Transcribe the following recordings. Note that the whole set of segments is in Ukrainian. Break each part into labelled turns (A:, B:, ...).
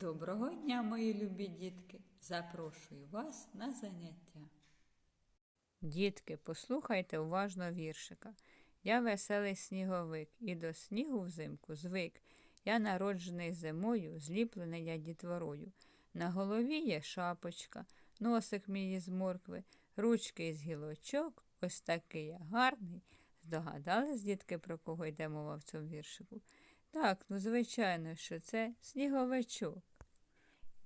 A: Доброго дня, мої любі дітки! Запрошую вас на заняття. Дітки, послухайте уважно віршика. Я веселий сніговик, і до снігу взимку звик. Я народжений зимою, зліплений я дітворою. На голові є шапочка, носик мій із моркви, ручки із гілочок, ось такий я гарний. Здогадались, дітки, про кого йде мова в цьому віршику? Так, ну звичайно, що це сніговичок.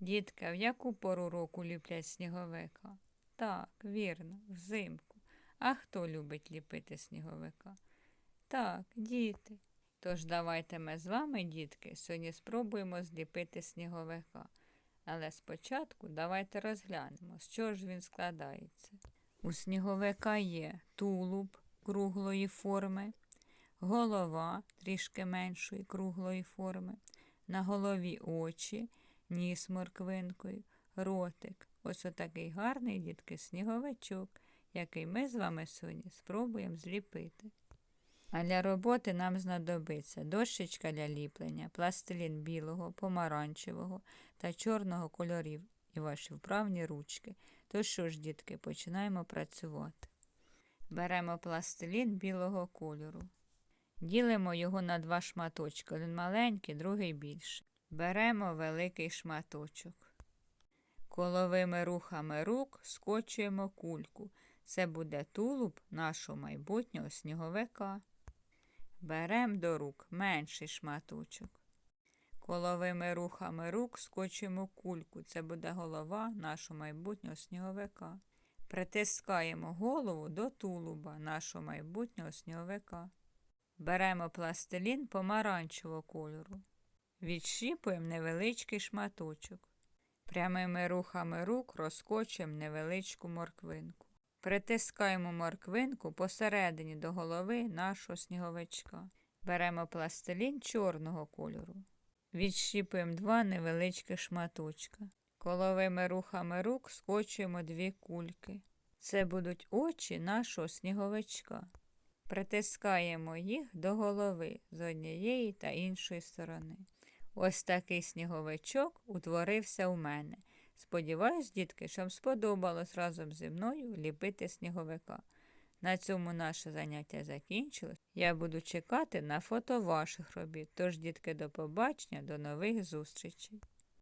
A: Дітка, в яку пору року ліплять сніговика? Так, вірно, взимку. А хто любить ліпити сніговика? Так, діти. Тож давайте ми з вами, дітки, сьогодні спробуємо зліпити сніговика. Але спочатку давайте розглянемо, з чого ж він складається. У сніговика є тулуб круглої форми, голова трішки меншої круглої форми, на голові очі, ніс морквинкою, ротик. Ось отакий гарний, дітки, сніговичок, який ми з вами сьогодні спробуємо зліпити. А для роботи нам знадобиться дощечка для ліплення, пластилін білого, помаранчевого та чорного кольорів і ваші вправні ручки. То що ж, дітки, починаємо працювати. Беремо пластилін білого кольору. Ділимо його на два шматочки, один маленький, другий більший. Беремо великий шматочок. Коловими рухами рук скочуємо кульку. Це буде тулуб нашого майбутнього сніговика. Беремо до рук менший шматочок. Коловими рухами рук скочуємо кульку. Це буде голова нашого майбутнього сніговика. Притискаємо голову до тулуба нашого майбутнього сніговика. Беремо пластилін помаранчевого кольору. Відщіпуємо невеличкий шматочок. Прямими рухами рук розкочуємо невеличку морквинку. Притискаємо морквинку посередині до голови нашого сніговичка. Беремо пластилін чорного кольору. Відщіпуємо два невеличкі шматочка. Коловими рухами рук скочуємо дві кульки. Це будуть очі нашого сніговичка. Притискаємо їх до голови з однієї та іншої сторони. Ось такий сніговичок утворився у мене. Сподіваюсь, дітки, що вам сподобалось разом зі мною ліпити сніговика. На цьому наше заняття закінчилось. Я буду чекати на фото ваших робіт. Тож, дітки, до побачення, до нових зустрічей.